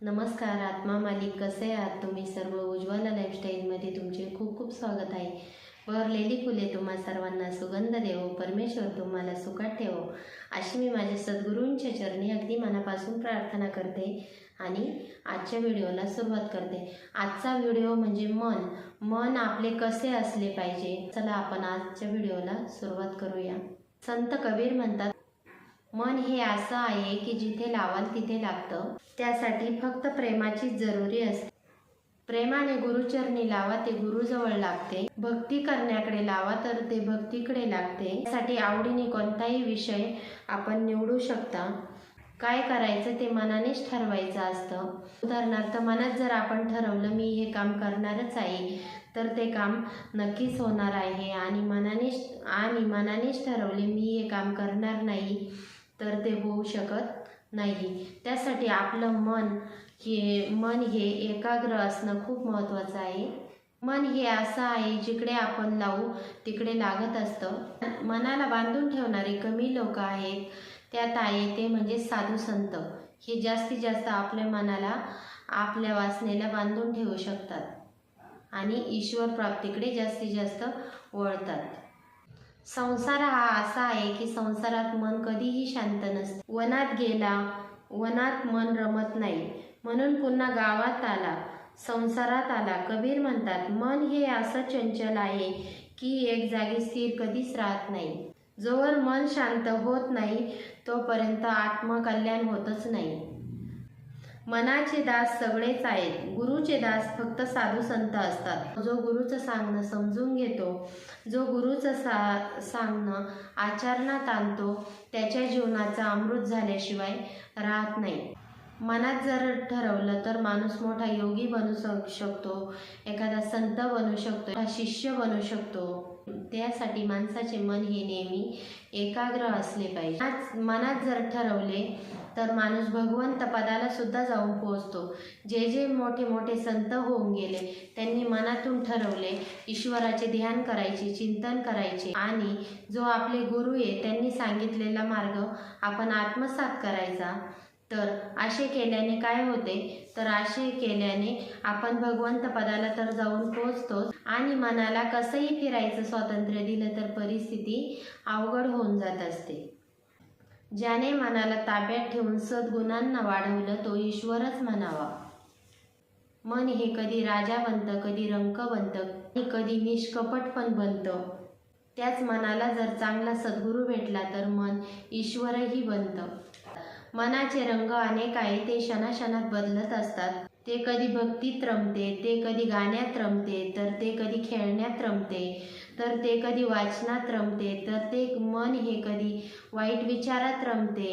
नमस्कार आत्मा मालिक कसे आहात तुम्ही? सर्व उज्ज्वला लाईफस्टाईलमध्ये तुमचे खूप खूप स्वागत आहे. वरलेली फुले तुम्हा सर्वांना सुगंध देवो परमेश्वर तुम्हाला सुखात ठेवो. अशी मी माझ्या सद्गुरूंच्या चरणी अगदी मनापासून प्रार्थना करते आणि आजच्या व्हिडिओला सुरुवात करते. आजचा व्हिडिओ म्हणजे मन. मन आपले कसे असले पाहिजे? चला आपण आजच्या व्हिडिओला सुरुवात करूया. संत कबीर म्हणतात मन हे असं आहे की जिथे लावाल तिथे लागतं. त्यासाठी फक्त प्रेमाचीच जरुरी असते. प्रेमाने गुरुचरणी लावा ते गुरुजवळ लागते. भक्ती करण्याकडे लावा तर ते भक्तीकडे लागते. त्यासाठी आवडीने कोणताही विषय आपण निवडू शकता. काय करायचं ते मनानेच ठरवायचं असतं. उदाहरणार्थ मनात जर आपण ठरवलं मी हे काम करणारच आहे तर ते काम नक्कीच होणार आहे. आणि मनानेच आणि मनानेच ठरवले मी हे काम करणार नाही. तर ते होऊ शकत नाही. त्यासाठी आपलं मन हे मन हे एकाग्र असणं खूप महत्त्वाचं आहे. मन हे असं आहे जिकडे आपण लावू तिकडे लागत असतं. मनाला बांधून ठेवणारे कमी लोक आहेत त्यात आहे ते म्हणजे साधू संत. हे जास्तीत जास्त आपल्या मनाला आपल्या वासनेला बांधून ठेवू शकतात आणि ईश्वर प्राप्तीकडे जास्तीत जास्त वळतात. संसार हा असा आहे की संसारात मन कधीही शांत नसते. वनात गेला वनात मन रमत नाही. म्हणून पुन्हा गावात आला संसारात आला. कबीर म्हणतात मन हे असं चंचल आहे की एक जागी स्थिर कधीच राहत नाही. जोवर मन शांत होत नाही तोपर्यंत आत्मकल्याण होतच नाही. मनाचे दास सगळेच आहेत. गुरुचे दास फक्त साधू संत असतात. जो गुरुचं सांगणं समजून घेतो जो गुरुचं सा सांगणं आचरणात आणतो त्याच्या जीवनाचा अमृत झाल्याशिवाय राहत नाही. मनात जर ठरवलं तर माणूस मोठा योगी बनू शक- शकतो. एखादा संत बनू शकतो शिष्य बनू शकतो. त्यासाठी माणसाचे मन हे नेहमी एकाग्र असले पाहिजे. आज मनात जर ठरवले तर माणूस भगवंत पदाला सुद्धा जाऊन पोहोचतो. जे जे मोठे मोठे संत होऊन गेले त्यांनी मनातून ठरवले ईश्वराचे ध्यान करायचे चिंतन करायचे. आणि जो आपले गुरु आहे त्यांनी सांगितलेला मार्ग आपण आत्मसात करायचा. तर असे केल्याने काय होते? तर असे केल्याने आपण भगवंत पदाला तर जाऊन पोचतोच आणि मनाला कसंही फिरायचं स्वातंत्र्य दिलं तर परिस्थिती अवघड होऊन जात असते. ज्याने मनाला ताब्यात ठेवून सद्गुणांना वाढवलं तो ईश्वरच म्हणावा. मन हे कधी राजा बनतं कधी रंक बनतं आणि कधी निष्कपट पण बनतं. त्याच मनाला जर चांगला सद्गुरू भेटला तर मन ईश्वरही बनतं. मनाचे रंग अनेक आहे ते क्षणाक्षणात बदलत असतात. ते कधी भक्तीत रमते ते कधी गाण्यात रमते तर ते कधी खेळण्यात रमते तर ते कधी वाचनात रमते तर ते मन हे कधी वाईट विचारात रमते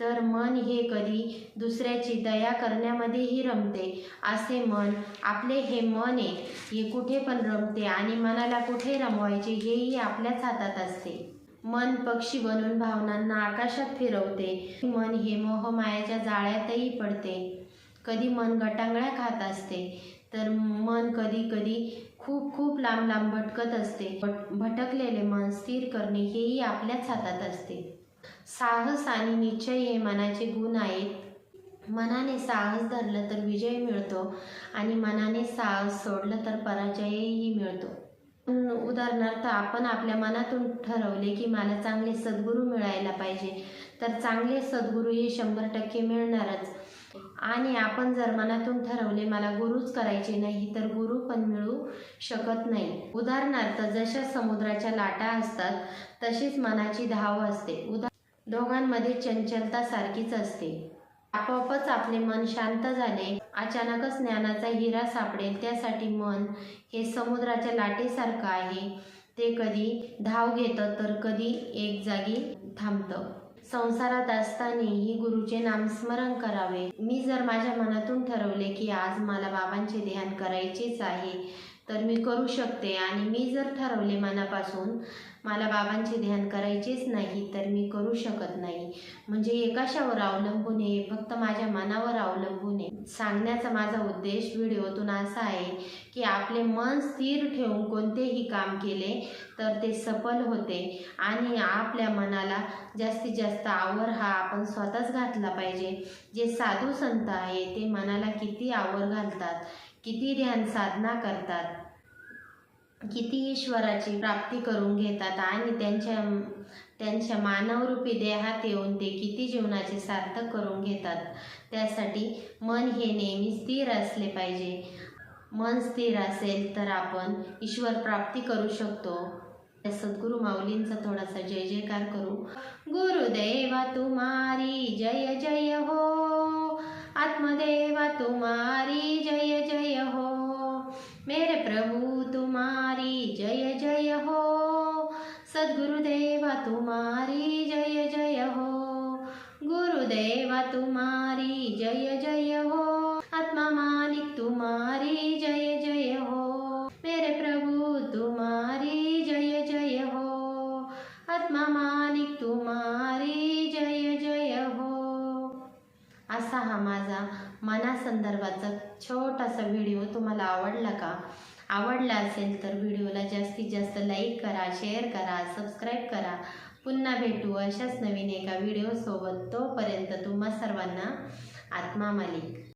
तर मन हे कधी दुसऱ्याची दया करण्यामध्येही रमते. असे मन आपले हे मन आहे हे कुठे पण रमते आणि मनाला कुठे रमवायचे हेही आपल्याच हातात असते. मन पक्षी बनून भावनांना आकाशात फिरवते. मन हे मोहमायाच्या जाळ्यातही पडते. कधी मन गटांगळ्या खात असते तर मन कधी कधी खूप खूप लांब लांब भटकत असते. भट भटकलेले मन स्थिर करणे हेही आपल्याच हातात असते. साहस आणि निश्चय हे मनाचे गुण आहेत. मनाने साहस धरलं तर विजय मिळतो आणि मनाने साहस सोडलं तर पराजयही मिळतो. उदाहरणार्थ आपण आपल्या मनातून ठरवले की मला चांगले सद्गुरू मिळायला पाहिजे तर चांगले सद्गुरू हे शंभर टक्के मिळणारच. आणि आपण जर मनातून ठरवले मला गुरुच करायचे नाही तर गुरु पण मिळू शकत नाही. उदाहरणार्थ जशा समुद्राच्या लाटा असतात तशीच मनाची धाव असते. उदा दोघांमध्ये चंचलता सारखीच असते. आपोआपच आपले मन शांत झाले. अचानकच ज्ञानाचा हिरा सापडेल त्यासाठी मन हे समुद्राच्या लाटेसारखं आहे. ते कधी धाव घेतं तर कधी एक जागी थांबतं. संसारात असतानाही गुरुचे नामस्मरण करावे. मी जर माझ्या मनातून ठरवले की आज मला बाबांचे ध्यान करायचेच आहे तर मी करू शकते. आणि मी जर ठरवले मनापासून मला बाबांचे ध्यान करायचेच नाही तर मी करू शकत नाही. म्हणजे हे कशावर अवलंबून आहे फक्त माझ्या मनावर अवलंबून आहे. सांगण्याचा माझा उद्देश व्हिडिओतून असा आहे की आपले मन स्थिर ठेवून कोणतेही काम केले तर ते सफल होते आणि आपल्या मनाला जास्तीत जास्त आवर हा आपण स्वतःच घातला पाहिजे. जे साधू संत आहे ते मनाला किती आवर घालतात किती ध्यान साधना करतात. किती ईश्वराची प्राप्ती करून घेतात आणि त्यांच्या त्यांच्या मानवरूपी देहात येऊन ते किती जीवनाचे सार्थक करून घेतात. त्यासाठी मन हे नेहमी स्थिर असले पाहिजे. मन स्थिर असेल तर आपण ईश्वर प्राप्ती करू शकतो. सद्गुरु माऊलींचा थोडासा जय जयकार करू. गुरुदेवा तुमारी जय जय हो. आत्मदेवा तुमारी जय तुम्हारी जय जय हो। गुरुदेवा तुम्हारी जय जय हो। आत्मा मालिक तुम्हारी जय जय हो। मेरे प्रभु तुम्हारी जय जय हो। आत्मा मालिक तुम्हारी जय जय हो। असा हा माझा मनासंदर्भाचा छोटासा व्हिडिओ तुम्हाला आवडला का? आवडला असेल तर व्हिडिओला जास्तीत जास्त लाईक करा शेअर करा सबस्क्राईब करा. पुन्हा भेटू अशाच नवीन एका व्हिडिओसोबत. तोपर्यंत तुम्हा सर्वांना आत्मा मालिक.